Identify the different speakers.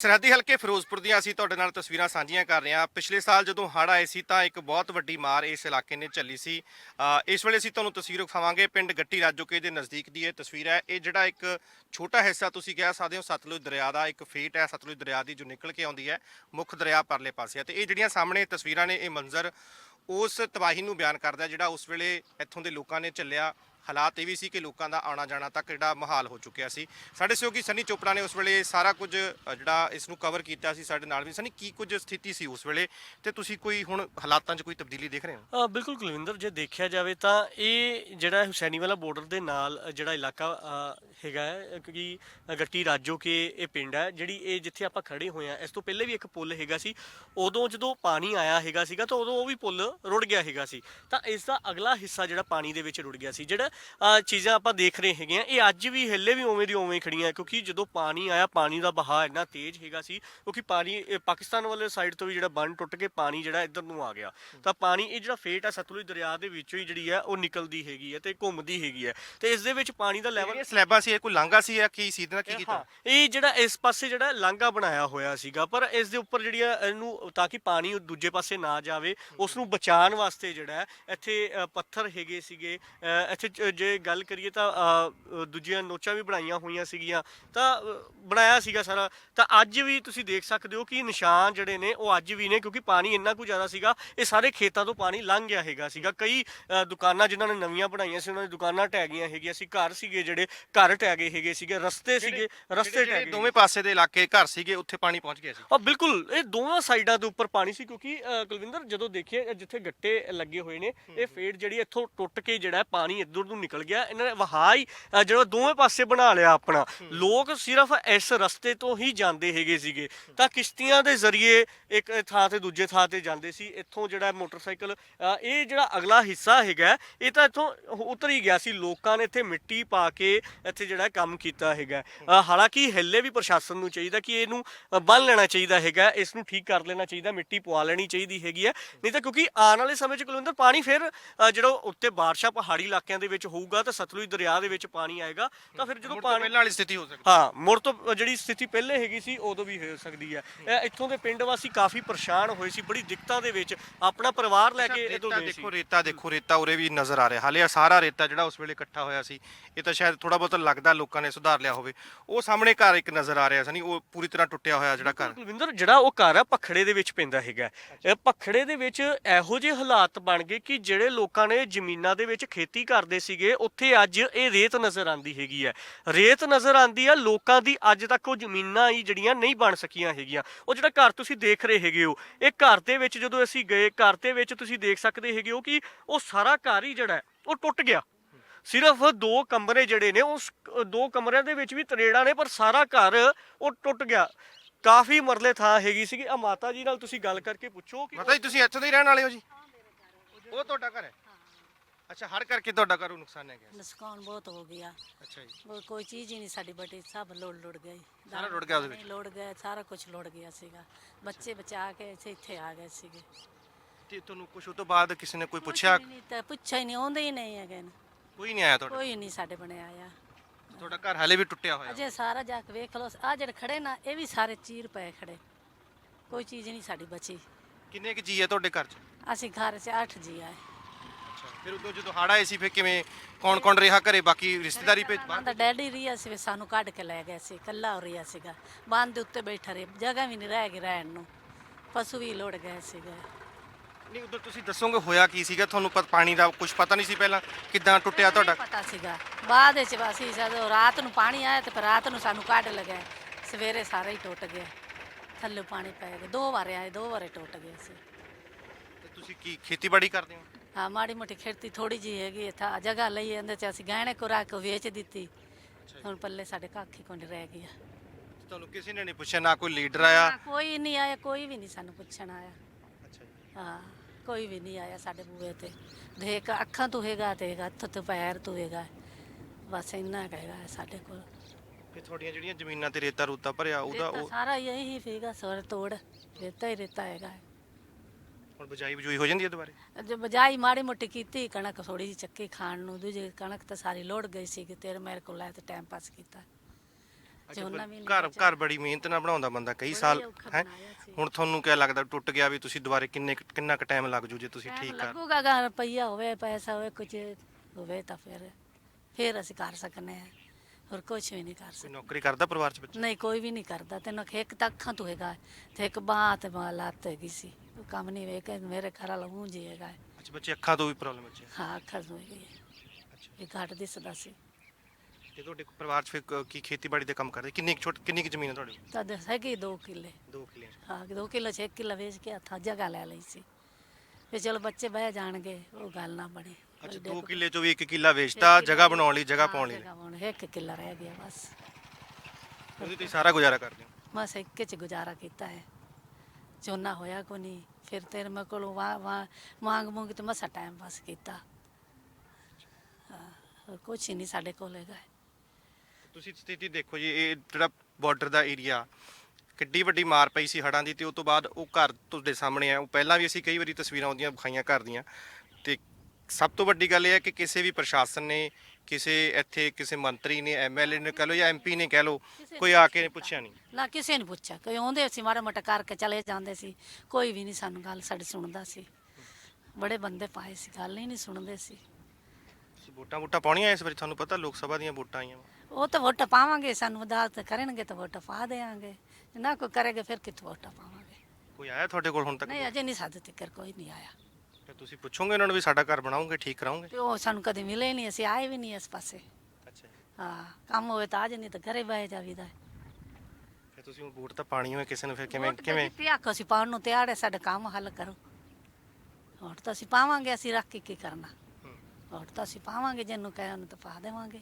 Speaker 1: ਸਰਹੱਦੀ ਹਲਕੇ ਫਿਰੋਜ਼ਪੁਰ ਦੀਆਂ ਅਸੀਂ ਤੁਹਾਡੇ ਨਾਲ ਤਸਵੀਰਾਂ ਸਾਂਝੀਆਂ ਕਰ ਰਹੇ ਹਾਂ। ਪਿਛਲੇ ਸਾਲ ਜਦੋਂ ਹੜ੍ਹ ਆਏ ਸੀ ਤਾਂ ਇੱਕ ਬਹੁਤ ਵੱਡੀ ਮਾਰ ਇਸ ਇਲਾਕੇ ਨੇ ਝੱਲੀ ਸੀ। ਇਸ ਵੇਲੇ ਅਸੀਂ ਤੁਹਾਨੂੰ ਤਸਵੀਰ ਵਿਖਾਵਾਂਗੇ ਪਿੰਡ ਗੱਟੀ ਰਾਜੋਕੇ ਦੇ ਨਜ਼ਦੀਕ ਦੀ ਇਹ ਤਸਵੀਰ ਹੈ। ਇਹ ਜਿਹੜਾ ਇੱਕ ਛੋਟਾ ਹਿੱਸਾ ਤੁਸੀਂ ਕਹਿ ਸਕਦੇ ਹੋ, ਸਤਲੁਜ ਦਰਿਆ ਦਾ ਇੱਕ ਫੇਟ ਹੈ। ਸਤਲੁਜ ਦਰਿਆ ਦੀ ਜੋ ਨਿਕਲ ਕੇ ਆਉਂਦੀ ਹੈ, ਮੁੱਖ ਦਰਿਆ ਪਰਲੇ ਪਾਸੇ ਹੈ। ਤੇ ਇਹ ਜਿਹੜੀਆਂ ਸਾਹਮਣੇ ਤਸਵੀਰਾਂ ਨੇ, ਇਹ ਮੰਜ਼ਰ ਉਸ ਤਬਾਹੀ ਨੂੰ ਬਿਆਨ ਕਰਦਾ ਜਿਹੜਾ ਉਸ ਵੇਲੇ ਇੱਥੋਂ ਦੇ ਲੋਕਾਂ ਨੇ ਚੱਲਿਆ ਹਾਲਾਤ ਇਹ ਵੀ ਸੀ ਕਿ ਲੋਕਾਂ ਦਾ ਆਣਾ ਜਾਣਾ ਤੱਕ ਜਿਹੜਾ ਮਹਾਲ ਹੋ ਚੁੱਕਿਆ ਸੀ। ਸਾਡੇ ਸਹਿਯੋਗੀ ਸਨੀ ਚੋਪੜਾ ਨੇ ਉਸ ਵੇਲੇ ਸਾਰਾ ਕੁਝ ਜਿਹੜਾ ਇਸ ਨੂੰ ਕਵਰ ਕੀਤਾ ਸੀ ਸਾਡੇ ਨਾਲ ਵੀ। ਸਨੀ, ਕੀ ਕੁਝ ਸਥਿਤੀ ਸੀ ਉਸ ਵੇਲੇ? ਤੇ ਤੁਸੀਂ ਕੋਈ ਹੁਣ ਹਾਲਾਤਾਂ 'ਚ ਕੋਈ ਤਬਦੀਲੀ ਦੇਖ ਰਹੇ ਹੋ?
Speaker 2: ਬਿਲਕੁਲ ਕੁਲਵਿੰਦਰ, ਜੇ ਦੇਖਿਆ ਜਾਵੇ ਤਾਂ ਇਹ ਜਿਹੜਾ ਹੁਸੈਨੀ ਵਾਲਾ ਬਾਰਡਰ ਦੇ ਨਾਲ ਜਿਹੜਾ ਇਲਾਕਾ ਹੈਗਾ ਕਿਉਂਕਿ ਗੱਟੀ ਰਾਜੋ ਕੇ ਇਹ ਪਿੰਡ ਹੈ, ਜਿਹੜੀ ਇਹ ਜਿੱਥੇ ਆਪਾਂ ਖੜੇ ਹੋਏ ਆ ਇਸ ਤੋਂ ਪਹਿਲੇ ਵੀ ਇੱਕ ਪੁੱਲ ਹੈਗਾ ਸੀ। ਉਦੋਂ ਜਦੋਂ ਪਾਣੀ ਆਇਆ ਹੈਗਾ ਸੀਗਾ, ਤਾਂ ਉਦੋਂ ਉਹ ਵੀ ਪੁੱਲ ਰੁੜ ਗਿਆ ਹੈਗਾ ਸੀ। ਤਾਂ ਇਸ ਦਾ ਅਗਲਾ ਹਿੱਸਾ ਜਿਹੜਾ ਪਾਣੀ ਦੇ ਵਿੱਚ ਰੁੜ ਗਿਆ ਸੀ ਜਿਹੜਾ ਚੀਜ਼ਾਂ ਆਪਾਂ ਦੇਖ ਰਹੇ ਹੈਗੇ ਆ ਇਹ ਅੱਜ ਵੀ ਹੱਲੇ ਵੀ ਉਵੇਂ ਦੀ ਉਵੇਂ ਖੜੀਆਂ ਕਿਉਂਕਿ ਜਦੋਂ ਪਾਣੀ ਆਇਆ ਪਾਣੀ ਦਾ ਵਹਾਅ ਇੰਨਾ ਤੇਜ਼ ਹੈਗਾ ਸੀ ਕਿਉਂਕਿ ਪਾਣੀ ਪਾਕਿਸਤਾਨ ਵਾਲੇ ਸਾਈਡ ਤੋਂ ਵੀ ਜਿਹੜਾ ਬੰਨ ਟੁੱਟ ਕੇ ਪਾਣੀ ਜਿਹੜਾ ਇੱਧਰ ਨੂੰ ਆ ਗਿਆ। ਤਾਂ ਪਾਣੀ ਇਹ ਜਿਹੜਾ ਫੇਟ ਹੈ ਸਤਲੁਜ ਦਰਿਆ ਦੇ ਵਿੱਚੋਂ ਹੀ ਜਿਹੜੀ ਹੈ ਉਹ ਨਿਕਲਦੀ ਹੈਗੀ ਹੈ ਤੇ ਘੁੰਮਦੀ ਹੈਗੀ ਹੈ ਤੇ ਇਸ ਦੇ ਵਿੱਚ ਪਾਣੀ ਦਾ ਲੈਵਲ
Speaker 1: ਸਲੈਬਾਂ ਸੀ ਇਹ ਕੋਈ ਲਾਂਘਾ ਸੀ ਜਾਂ ਕੀ ਸੀ ਇਹਦੇ ਕੀ ਕੀਤਾ?
Speaker 2: ਇਹ ਜਿਹੜਾ ਇਸ ਪਾਸੇ ਜਿਹੜਾ ਲਾਂਘਾ ਬਣਾਇਆ ਹੋਇਆ ਸੀਗਾ ਪਰ ਇਸ ਦੇ ਉੱਪਰ ਜਿਹੜੀ ਆ ਇਹਨੂੰ ਤਾਂ ਕਿ ਪਾਣੀ ਦੂਜੇ ਪਾਸੇ ਨਾ ਜਾਵੇ ਉਸ ਨੂੰ ਬਚਾਉਣ ਵਾਸਤੇ ਜਿਹੜਾ ਹੈ, ਇੱਥੇ ਪੱਥਰ ਹੈਗੇ ਸੀਗੇ। ਇੱਥੇ ਜ- ਗੱਲ ਕਰੀਏ ਤਾਂ ਦੂਜੀਆਂ ਨੋਚਾਂ ਵੀ ਬਣਾਈਆਂ ਹੋਈਆਂ ਸੀਗੀਆਂ। ਤਾਂ ਬਣਾਇਆ ਸੀਗਾ ਸਾਰਾ। ਤਾਂ ਅੱਜ ਵੀ ਤੁਸੀਂ ਦੇਖ ਸਕਦੇ ਹੋ ਕਿ ਨਿਸ਼ਾਨ ਜਿਹੜੇ ਨੇ ਉਹ ਅੱਜ ਵੀ ਨੇ ਕਿਉਂਕਿ ਪਾਣੀ ਇੰਨਾ ਕੁ ਜ਼ਿਆਦਾ ਸੀਗਾ ਇਹ ਸਾਰੇ ਖੇਤਾਂ ਤੋਂ ਪਾਣੀ ਲੰਘ ਗਿਆ ਹੈਗਾ ਸੀਗਾ। ਕਈ ਦੁਕਾਨਾਂ ਜਿਨ੍ਹਾਂ ਨੇ ਨਵੀਆਂ ਬਣਾਈਆਂ ਸੀ ਉਹਨਾਂ ਦੀ ਦੁਕਾਨਾਂ ਟਹਿ ਗਈਆਂ ਹੈਗੀਆਂ ਸੀ। ਘਰ ਸੀਗੇ ਜਿਹੜੇ ਘਰ ਟਹਿ ਗਏ ਹੈਗੇ ਸੀਗੇ ਰਸਤੇ ਸੀਗੇ ਰਸਤੇ ਟਹਿ ਗਏ।
Speaker 1: ਦੋਵੇਂ ਪਾਸੇ ਦੇ ਇਲਾਕੇ ਘਰ ਸੀਗੇ ਉੱਥੇ ਪਾਣੀ ਪਹੁੰਚ ਗਿਆ ਸੀ।
Speaker 2: ਆ ਬਿਲਕੁਲ ਇਹ ਦੋਵਾਂ ਸਾਈਡਾਂ ਦੇ ਉੱਪਰ ਪਾਣੀ ਸੀ ਕਿਉਂਕਿ ਕੁਲਵਿੰਦਰ ਜਦੋਂ ਦੇਖੀਏ ਜਿੱਥੇ ਗੱਟੇ ਲੱਗੇ ਹੋਏ ਨੇ। ਇਹ ਫੇਡ ਜਿਹੜੀ ਇੱਥੋਂ ਟੁੱਟ ਕੇ ਜਿਹੜਾ ਪਾਣੀ ਇੱਧਰ ਨੂੰ ਨਿਕਲ ਗਿਆ ਇਹਨਾਂ ਨੇ ਵਹਾਅ ਹੀ ਜਿਹੜਾ ਦੋਵੇਂ ਪਾਸੇ ਬਣਾ ਲਿਆ ਆਪਣਾ। ਲੋਕ ਸਿਰਫ ਇਸ ਰਸਤੇ ਤੋਂ ਹੀ ਜਾਂਦੇ ਹੈਗੇ ਸੀਗੇ। ਤਾਂ ਕਿਸ਼ਤੀਆਂ ਦੇ ਜ਼ਰੀਏ ਇੱਕ ਥਾਂ ਤੇ ਦੂਜੇ ਥਾਂ ਤੇ ਜਾਂਦੇ ਸੀ। ਇੱਥੋਂ ਜਿਹੜਾ ਮੋਟਰਸਾਈਕਲ ਇਹ ਜਿਹੜਾ ਅਗਲਾ ਹਿੱਸਾ ਹੈਗਾ ਇਹ ਤਾਂ ਇੱਥੋਂ ਉਤਰ ਹੀ ਗਿਆ ਸੀ। ਲੋਕਾਂ ਨੇ ਇੱਥੇ ਮਿੱਟੀ ਪਾ ਕੇ ਇੱਥੇ ਜਿਹੜਾ ਕੰਮ ਕੀਤਾ ਹੈਗਾ। ਹਾਲਾਂਕਿ ਹੱਲੇ ਵੀ ਪ੍ਰਸ਼ਾਸਨ ਨੂੰ ਚਾਹੀਦਾ ਕਿ ਇਹਨੂੰ ਬੰਨ ਲੈਣਾ ਚਾਹੀਦਾ ਹੈਗਾ। ਇਸ ਨੂੰ ਠੀਕ ਕਰ ਲੈਣਾ ਚਾਹੀਦਾ। ਮਿੱਟੀ ਪਵਾ ਲੈਣੀ ਚਾਹੀਦੀ ਹੈਗੀ ਹੈ। ਨਹੀਂ ਤਾਂ ਕਿਉਂਕਿ ਆਉਣ ਵਾਲੇ ਸਮੇਂ 'ਚ ਕੁਲਵਿੰਦਰ ਪਾਣੀ ਫਿਰ ਅ, ਜਿਹੜਾ ਉੱਤੇ ਬਾਰਿਸ਼ਾਂ ਪਹਾੜੀ ਇਲਾਕਿਆਂ ਦੇ ਵਿੱਚ ਹੋਊਗਾ ਤਾਂ ਸਤਲੁਜ ਦਰਿਆ ਦੇ ਵਿੱਚ ਪਾਣੀ ਆਏਗਾ ਤਾਂ ਫਿਰ ਜਦੋਂ ਪਾਣੀ
Speaker 1: ਪਹਿਲਾਂ ਵਾਲੀ ਸਥਿਤੀ ਹੋ ਸਕਦੀ
Speaker 2: ਹਾਂ। ਮੁੜ ਤੋਂ ਜਿਹੜੀ ਸਥਿਤੀ ਪਹਿਲੇ ਹੈਗੀ ਸੀ ਉਦੋਂ ਵੀ ਹੋ ਸਕਦੀ ਹੈ। ਇਹ ਇੱਥੋਂ ਦੇ ਪਿੰਡ ਵਾਸੀ ਕਾਫੀ ਪਰੇਸ਼ਾਨ ਹੋਏ ਸੀ ਬੜੀ ਦਿੱਕਤਾਂ ਦੇ ਵਿੱਚ ਆਪਣਾ ਪਰਿਵਾਰ ਲੈ ਕੇ ਇਦੋਂ
Speaker 1: ਰੇਤਾ
Speaker 2: ਗਏ ਸੀ।
Speaker 1: ਦੇਖੋ ਰੇਤਾ ਦੇਖੋ ਰੇਤਾ ਉਰੇ ਵੀ ਨਜ਼ਰ ਆ ਰਿਹਾ। ਹਾਲੇ ਇਹ ਸਾਰਾ ਰੇਤਾ ਜਿਹੜਾ ਉਸ ਵੇਲੇ ਇਕੱਠਾ ਹੋਇਆ ਸੀ ਇਹ ਤਾਂ ਸ਼ਾਇਦ ਥੋੜਾ ਬਹੁਤ ਲੱਗਦਾ ਲੋਕਾਂ ਨੇ ਸੁਧਾਰ ਲਿਆ ਹੋਵੇ। ਉਹ ਸਾਹਮਣੇ ਘਰ ਇੱਕ ਨਜ਼ਰ ਆ ਰਿਹਾ ਸਨੀ ਉਹ ਪੂਰੀ ਤਰ੍ਹਾਂ ਟੁੱਟਿਆ ਹੋਇਆ ਜਿਹੜਾ ਘਰ।
Speaker 2: ਕੁਲਵਿੰਦਰ ਜਿਹੜਾ ਉਹ ਘਰ ਆ ਪਖੜੇ ਦੇ ਵਿੱਚ ਪੈਂਦਾ ਹੈਗਾ। ਇਹ ਪਖੜੇ ਦੇ ਵਿੱਚ ਇਹੋ ਜਿਹੇ ਹਾਲਾਤ ਬਣ ਗਏ ਕਿ ਜਿਹੜੇ ਲੋਕਾਂ ਨੇ ਜ਼ਮੀਨਾਂ ਦੇ ਵਿੱਚ ਖੇਤੀ ਕਰਦੇ ਸੀਗੇ, ਉੱਥੇ ਅੱਜ ਇਹ ਰੇਤ ਨਜ਼ਰ ਆਂਦੀ ਹੈਗੀ ਹੈ। ਰੇਤ ਨਜ਼ਰ ਆਂਦੀ ਆ, ਲੋਕਾਂ ਦੀ ਅੱਜ ਤੱਕ ਉਹ ਜ਼ਮੀਨਾਂ ਹੀ ਜਿਹੜੀਆਂ ਨਹੀਂ ਬਣ ਸਕੀਆਂ ਹੈਗੀਆਂ। ਉਹ ਜਿਹੜਾ ਘਰ ਤੁਸੀਂ ਦੇਖ ਰਹੇ ਹੈਗੇ ਹੋ, ਇਹ ਘਰ ਦੇ ਵਿੱਚ ਜਦੋਂ ਅਸੀਂ ਗਏ, ਘਰ ਦੇ ਵਿੱਚ ਤੁਸੀਂ ਦੇਖ ਸਕਦੇ ਹੈਗੇ ਹੋ ਕਿ ਉਹ ਸਾਰਾ ਘਰ ਹੀ ਜਿਹੜਾ ਉਹ ਟੁੱਟ ਗਿਆ। ਸਿਰਫ ਦੋ ਕਮਰੇ ਜਿਹੜੇ ਨੇ, ਉਸ ਦੋ ਕਮਰਿਆਂ ਦੇ ਵਿੱਚ ਵੀ ਤਰੇੜਾ ਨੇ, ਪਰ ਸਾਰਾ ਘਰ ਉਹ ਟੁੱਟ ਗਿਆ। ਕਾਫੀ ਮਰਲੇ ਥਾਂ ਹੈਗੀ ਸੀਗੀ। ਆ ਮਾਤਾ ਜੀ ਨਾਲ ਤੁਸੀਂ ਗੱਲ ਕਰਕੇ ਪੁੱਛੋ ਕਿ
Speaker 1: ਪਤਾ ਜੀ ਤੁਸੀਂ ਇੱਥੋਂ ਦੇ ਹੀ ਰਹਿਣ ਵਾਲੇ ਹੋ ਜੀ? ਉਹ ਤੁਹਾਡਾ ਘਰ ਹੈ? ਅੱਛਾ ਹਰ ਕਰਕੇ ਤੁਹਾਡਾ ਘਰ ਨੁਕਸਾਨ ਹੈ ਗਿਆ
Speaker 3: ਨੁਕਸਾਨ ਬਹੁਤ ਹੋ ਗਿਆ।
Speaker 1: ਅੱਛਾ ਜੀ।
Speaker 3: ਉਹ ਕੋਈ ਚੀਜ਼ ਹੀ ਨਹੀਂ ਸਾਡੀ ਬਟੀ ਸਭ ਲੋੜ ਲੁੜ ਗਈ।
Speaker 1: ਸਾਰਾ ਰੁੜ ਗਿਆ ਉਹਦੇ ਵਿੱਚ?
Speaker 3: ਲੋੜ ਗਿਆ ਸਾਰਾ ਕੁਝ ਲੋੜ ਗਿਆ ਸੀਗਾ। ਬੱਚੇ ਬਚਾ ਕੇ ਇੱਥੇ ਇੱਥੇ ਆ ਗਏ ਸੀਗੇ।
Speaker 1: ਤੇ ਤੁਹਾਨੂੰ ਕੁਝ ਉਹ ਤੋਂ ਬਾਅਦ ਕਿਸੇ ਨੇ ਕੋਈ ਪੁੱਛਿਆ?
Speaker 3: ਕੁਛ ਵੀ ਨਹੀਂ ਤਾਂ ਪੁੱਛਿਆ ਹੀ ਨਹੀਂ ਆਉਂਦੇ ਹੀ ਨਹੀਂ ਹੈਗੇ ਨੇ।
Speaker 1: ਕੋਈ ਨਹੀਂ ਆਇਆ ਤੁਹਾਡਾ
Speaker 3: ਕੋਈ ਨਹੀਂ ਸਾਡੇ ਬਣੇ ਆਇਆ।
Speaker 1: ਤੁਹਾਡਾ ਘਰ ਹਾਲੇ ਵੀ ਟੁੱਟਿਆ ਹੋਇਆ
Speaker 3: ਅਜੇ ਸਾਰਾ ਜਾ ਕੇ ਵੇਖ ਲਓ। ਆ ਜਿਹੜੇ ਖੜੇ ਨਾ ਇਹ ਵੀ ਸਾਰੇ ਚੀਰ ਪਏ ਖੜੇ। ਕੋਈ ਚੀਜ਼ ਨਹੀਂ ਸਾਡੀ ਬਚੀ।
Speaker 1: ਕਿੰਨੇ ਕੁ ਜੀ ਹੈ ਤੁਹਾਡੇ ਘਰ 'ਚ?
Speaker 3: ਅਸੀਂ ਘਰ 'ਚ 8 ਜੀ ਆਏ
Speaker 1: ਅੱਛਾ ਫਿਰ ਉਦੋਂ ਜਦੋਂ ਹੜ ਆਏ ਸੀ ਫਿਰ ਕਿਵੇਂ ਕੌਣ ਕੌਣ ਰਿਹਾ ਘਰੇ? ਬਾਕੀ ਰਿਸ਼ਤੇਦਾਰੀ ਭੇਜ
Speaker 3: ਤਾਂ ਡੈਡੀ ਰਿਆ ਸੀ ਸਾਨੂੰ ਕੱਢ ਕੇ ਲੈ ਗਏ ਸੀ ਕੱਲਾ ਹੋ ਰਿਹਾ ਸੀਗਾ। ਬੰਦ ਦੇ ਉੱਤੇ ਬੈਠਾ ਰਿਹਾ ਜਗ੍ਹਾ ਵੀ ਨਹੀਂ ਰਹਿ ਗਈ ਰਹਿਣ ਨੂੰ। ਪਸ਼ੂ ਵੀ ਲੋੜ ਗਏ ਸੀਗੇ।
Speaker 1: ਨਹੀਂ ਉਦੋਂ ਤੁਸੀਂ ਦੱਸੋਗੇ ਹੋਇਆ ਕੀ ਸੀਗਾ? ਤੁਹਾਨੂੰ ਪ- ਪਾਣੀ ਦਾ ਕੁਝ ਪਤਾ ਨਹੀਂ ਸੀ ਪਹਿਲਾਂ? ਕਿੱਦਾਂ ਟੁੱਟਿਆ ਤੁਹਾਡਾ?
Speaker 3: ਪਤਾ ਸੀਗਾ। ਬਾਅਦ ਵਿੱਚ ਬਸ ਜਦੋਂ ਰਾਤ ਨੂੰ ਪਾਣੀ ਆਇਆ ਤੇ ਫਿਰ ਰਾਤ ਨੂੰ ਸਾਨੂੰ ਕੱਢ ਲਗਿਆ। ਸਵੇਰੇ ਸਾਰਾ ਹੀ ਟੁੱਟ ਗਿਆ ਥੱਲੇ ਪਾਣੀ ਪੈ ਗਿਆ। ਦੋ ਵਾਰੇ ਆਏ ਦੋ ਵਾਰੇ ਟੁੱਟ ਗਏ ਸੀ
Speaker 1: ਤੇ ਤੁਸੀਂ ਕੀ ਖੇਤੀਬਾੜੀ ਕਰਦੇ ਹੋ?
Speaker 3: ਹਾਂ ਮਾੜੀ ਮੋਟੀ ਖੇਤੀ ਥੋੜੀ ਜੀ ਹੈਗੀ ਹੈ। ਥਾ ਜਗ੍ਹਾ ਲਈ ਇਹਦੇ ਚ ਅਸੀਂ ਗਹਿਣੇ ਕੁਰਾ ਕੇ ਵੇਚ ਦਿੱਤੀ। ਹੁਣ ਪੱਲੇ ਸਾਡੇ ਕਾਖੀ ਕੋਲ ਰਹਿ ਗਿਆ
Speaker 1: ਤੁਹਾਨੂੰ ਕਿਸੇ ਨੇ ਨਹੀਂ ਪੁੱਛਿਆ ਨਾ ਕੋਈ ਲੀਡਰ ਆਇਆ?
Speaker 3: ਕੋਈ ਨਹੀਂ ਆਇਆ ਕੋਈ ਵੀ ਨਹੀਂ ਸਾਨੂੰ ਪੁੱਛਣ ਆਇਆ।
Speaker 1: ਅੱਛਾ ਜੀ।
Speaker 3: ਹਾਂ ਕੋਈ ਵੀ ਨਹੀਂ ਆਇਆ ਸਾਡੇ ਬੂਹੇ ਤੇ। ਦੇਖ ਅੱਖਾਂ ਤੋਂ ਹੈਗਾ ਤੇ ਹੱਥ ਤੋਂ ਪੈਰ ਤੋਂ ਹੈਗਾ ਬਸ ਇੰਨਾ ਕੁ ਹੈਗਾ ਸਾਡੇ ਕੋਲ।
Speaker 1: ਫਿਰ ਤੁਹਾਡੀਆਂ ਜਿਹੜੀਆਂ ਜ਼ਮੀਨਾਂ ਤੇ ਰੇਤਾ ਰੂਤਾ ਭਰਿਆ ਉਹਦਾ
Speaker 3: ਰੇਤਾ
Speaker 1: ਉਹ
Speaker 3: ਸਾਰਾ ਇਹੀ ਫੀਗਾ ਸਵਰ ਤੋੜ। ਰੇਤਾ ਹੀ ਰੇਤਾ ਹੈਗਾ।
Speaker 1: ਹੁਣ ਬਜਾਈ ਬਜੂਈ ਹੋ ਜਾਂਦੀ ਹੈ ਦੁਬਾਰੇ?
Speaker 3: ਜੋ ਬਜਾਈ ਮਾੜੀ ਮੋਟੀ ਕੀਤੀ ਕਣਕ ਥੋੜੀ ਜਿਹੀ ਚੱਕੀ ਖਾਣ ਨੂੰ ਦੂਜੀ ਕਣਕ ਤਾਂ ਸਾਰੀ ਲੋੜ ਗਈ ਸੀ ਕਿ ਤੇਰੇ ਮੇਰੇ ਕੋਲ ਲੈ ਤੇ ਟਾਈਮ ਪਾਸ ਕੀਤਾ। ਝੋਨਾ ਵੀ
Speaker 1: ਘਰ। ਘਰ ਬੜੀ ਮਿਹਨਤ ਨਾਲ ਬਣਾਉਂਦਾ ਬੰਦਾ ਕਈ ਸਾਲ
Speaker 3: ਹੀ ਔਖਾ
Speaker 1: ਹੈ?
Speaker 3: ਬਣਾਇਆ ਸੀ।
Speaker 1: ਹੁਣ ਤੁਹਾਨੂੰ ਕਿਆ ਲੱਗਦਾ ਟੁੱਟ ਗਿਆ ਵੀ ਤੁਸੀਂ ਦੁਬਾਰੇ ਕਿੰਨੇ ਕੁ- ਕਿੰਨਾ ਕੁ ਟਾਈਮ ਲੱਗ ਜੂ ਜੇ ਤੁਸੀਂ ਠੀਕ ਕਰ?
Speaker 3: ਲੱਗੂਗਾ ਗਾ ਰੁਪਈਆ ਹੋਵੇ ਪੈਸਾ ਹੋਵੇ ਕੁਝ ਹੋਵੇ ਤਾਂ ਫਿਰ ਫਿਰ ਅਸੀਂ ਕਰ ਸਕਨੇ ਆ। ਹੋਰ ਕੁਝ ਵੀ ਨਹੀਂ ਕਰ
Speaker 1: ਕੋਈ
Speaker 3: ਸਕਦੇ
Speaker 1: ਨੌਕਰੀ ਕਰਦਾ ਪਰਿਵਾਰ ਚ ਬੱਚਾ
Speaker 3: ਨਹੀਂ ਕੋਈ ਵੀ ਨਹੀਂ ਕਰਦਾ। ਤੈਨੂੰ ਇੱਕ ਤਾਂ ਅੱਖਾਂ ਤੋਂ ਹੈਗਾ। ਤੇ ਇੱਕ ਬਾਂਹ ਤੇ ਬਾਂਹ ਲੱਤ ਹੈਗੀ ਸੀ। ਉਹ ਕੰਮ ਨਹੀਂ ਵੇਖ ਮੇਰੇ ਘਰ ਵਾਲਾ ਮੂੰਹ ਜੀ ਹੈਗਾ।
Speaker 1: ਅੱਛਾ ਬੱਚੇ ਅੱਖਾਂ ਤੋਂ ਵੀ ਪ੍ਰੋਬਲਮ ਹੈ
Speaker 3: ਹਾਂ ਅੱਖਾਂ ਤੋਂ ਹੈਗੀ ਹੈ।
Speaker 1: ਅੱਛਾ।
Speaker 3: ਇਹ ਘੱਟ ਦਿਸਦਾ ਸੀ।
Speaker 1: ਤੇ ਤੁਹਾਡੇ ਪਰਿਵਾਰ ਚ ਫਿਰ ਕ- ਕੀ ਖੇਤੀਬਾੜੀ ਦਾ ਕੰਮ ਕਰਦੇ? ਕਿੰਨੀ ਕੁ ਛੋਟ ਕਿੰਨੀ ਕੁ ਜ਼ਮੀਨ ਹੈ ਤੁਹਾਡੀ
Speaker 3: ਤਦ ਹੈਗੀ 2 ਕਿੱਲੇ।
Speaker 1: 2 ਕਿੱਲੇ
Speaker 3: ਹਾਂ 2 ਕਿੱਲੇ ਚ 1 ਕਿੱਲਾ ਵੇਚ ਕੇ ਹੱਥਾਂ ਜਗ੍ਹਾ ਲੈ ਲਈ ਸੀ। ਵੀ ਚਲੋ ਬੱਚੇ ਬਹਿ ਜਾਣਗੇ ਉਹ ਗੱਲ ਨਾ ਬਣੀ।
Speaker 1: ਅੱਛਾ
Speaker 3: ਕੋਈ
Speaker 1: 2
Speaker 3: ਡਿੱਗ-
Speaker 1: ਕਿੱਲੇ ਚੋਂ ਵੀ 1 ਕਿੱਲਾ ਵੇਚਤਾ
Speaker 3: ਇੱਕ
Speaker 1: ਜਗ੍ਹਾ
Speaker 3: ਕਿੱਲਾ
Speaker 1: ਬਣਾਉਣ ਲਈ ਜਗ੍ਹਾ
Speaker 3: ਹਾਂ,
Speaker 1: ਪਾਉਣ ਲਈ।
Speaker 3: ਜਗ੍ਹਾ ਪਾਉਣ ਲਈ। ਇੱਕ ਕਿੱਲਾ ਰਹਿ ਗਿਆ ਬਸ।
Speaker 1: ਉਹਦੇ ਤੇ ਸਾਰਾ ਗੁਜ਼ਾਰਾ ਕਰਦੇ ਹੋ?
Speaker 3: ਬਸ ਇੱਕ ਚ ਗੁਜ਼ਾਰਾ ਕੀਤਾ ਹੈ। ਝੋਨਾ ਹੋਇਆ ਕੋ ਨਹੀਂ ਫਿਰ ਤੇਰੇ ਮੈਂ ਕੋਲੋਂ ਵਾ ਵਾ ਮੰਗ ਮੰਗ ਤੇ ਮਸਾ ਟਾਈਮ ਪਾਸ ਕੀਤਾ। ਹੀ ਨਹੀਂ ਸਾਡੇ ਕੋਲ ਹੈਗਾ।
Speaker 1: ਤੁਸੀਂ ਸਥਿਤੀ ਦੇਖੋ ਜੀ ਇਹ ਜਿਹੜਾ ਬਾਰਡਰ ਦਾ ਏਰੀਆ ਕਿੱਡੀ ਵੱਡੀ ਮਾਰ ਪਈ ਸੀ ਹੜਾਂ ਦੀ ਤੇ ਉਸ ਤੋਂ ਬਾਅਦ ਉਹ ਘਰ ਤੁਹਾਡੇ ਸਾਹਮਣੇ ਆ। ਉਹ ਪਹਿਲਾਂ ਵੀ ਅਸੀਂ ਕਈ ਵਾਰੀ ਤਸਵੀਰਾਂ ਆਉਂਦੀਆਂ ਵਿਖਾਈਆਂ ਘਰ ਦੀਆਂ। ਤੇ ਸਭ ਤੋਂ ਵੱਡੀ ਗੱਲ ਇਹ ਹੈ ਕਿ ਕਿਸੇ ਵੀ ਪ੍ਰਸ਼ਾਸਨ ਨੇ ਕਿਸੇ ਇੱਥੇ ਕਿਸੇ ਮੰਤਰੀ ਨੇ ਐਮਐਲਏ ਨੇ ਕਹ ਲਓ ਜਾਂ ਐਮਪੀ ਨੇ ਕਹਿ ਲਓ ਕੋਈ ਆ ਕੇ ਪੁੱਛਿਆ ਨਹੀਂ।
Speaker 3: ਨਾ ਕਿਸੇ ਨੇ ਪੁੱਛਿਆ ਕੋਈ ਆਉਂਦੇ ਸੀ ਮਾੜਾ ਮੋਟਾ ਕਰਕੇ ਚਲੇ ਜਾਂਦੇ ਸੀ ਕੋਈ ਵੀ ਨਹੀਂ ਸਾਨੂੰ ਗੱਲ ਸਾਡੀ ਸੁਣਦਾ ਸੀ। ਬੜੇ ਬੰਦੇ ਪਾਏ ਸੀ ਗੱਲ ਹੀ ਨਹੀਂ ਸੁਣਦੇ ਸੀ।
Speaker 1: ਵੋਟਾਂ ਵੋਟਾਂ ਪਾਉਣੀਆਂ ਇਸ ਵਾਰੀ ਤੁਹਾਨੂੰ ਪਤਾ ਲੋਕ ਸਭਾ ਦੀਆਂ ਵੋਟਾਂ ਆਈਆਂ
Speaker 3: ਉਹ ਤਾਂ ਵੋਟ ਪਾਵਾਂਗੇ ਸਾਨੂੰ ਅਦਾਲਤ ਕਰਨਗੇ ਤਾਂ ਵੋਟ ਪਾ ਦੇਵਾਂਗੇ। ਨਾ ਕੋਈ ਕਰੇਗਾ ਫਿਰ ਕਿੱਥੋਂ ਵੋਟਾਂ ਪਾਵਾਂਗੇ?
Speaker 1: ਕੋਈ ਆਇਆ ਤੁਹਾਡੇ ਕੋਲ ਹੁਣ ਤੱਕ?
Speaker 3: ਨਹੀਂ ਅਜੇ ਨਹੀਂ ਸਾਡੇ ਤੱਕ ਕੋਈ ਨਹੀਂ ਆਇਆ।
Speaker 1: ਤੇ ਤੁਸੀਂ ਪੁੱਛੋਗੇ ਉਹਨਾਂ ਨੂੰ ਵੀ ਸਾਡਾ ਘਰ ਬਣਾਉਂਗੇ ਠੀਕ ਕਰਾਉਂਗੇ
Speaker 3: ਤੇ ਉਹ ਸਾਨੂੰ ਕਦੇ ਮਿਲੇ ਨਹੀਂ ਅਸੀਂ ਆਏ ਵੀ ਨਹੀਂ ਇਸ ਪਾਸੇ।
Speaker 1: ਅੱਛਾ
Speaker 3: ਹਾਂ ਕੰਮ ਹੋਵੇ ਤਾਂ ਅੱਜ ਨਹੀਂ ਤਾਂ ਘਰੇ ਬਹਿ ਜਾਵੀਦਾ। ਹੈ।
Speaker 1: ਫਿਰ ਤੁਸੀਂ ਹੁਣ ਵੋਟ ਤਾਂ ਪਾਣੀ ਹੋਏ ਕਿਸੇ ਨੂੰ ਫਿਰ ਕਿਵੇਂ
Speaker 3: ਵੋਟ ਤਾਂ
Speaker 1: ਕਿਵੇਂ
Speaker 3: ਦਿੱਤੀ ਆਖੋ ਅਸੀਂ ਪਾਉਣ ਨੂੰ ਤਿਆਰ ਹੈ ਸਾਡਾ ਕੰਮ ਹੱਲ ਕਰੋ। ਵੋਟ ਤਾਂ ਅਸੀਂ ਪਾਵਾਂਗੇ ਅਸੀਂ ਰੱਖ ਕੇ ਕੀ ਕਰਨਾ?
Speaker 1: ਹੂੰ।
Speaker 3: ਵੋਟ ਤਾਂ ਅਸੀਂ ਪਾਵਾਂਗੇ ਜਿਹਨੂੰ ਕਹੇ ਉਹਨੂੰ ਤਾਂ ਪਾ ਦੇਵਾਂਗੇ।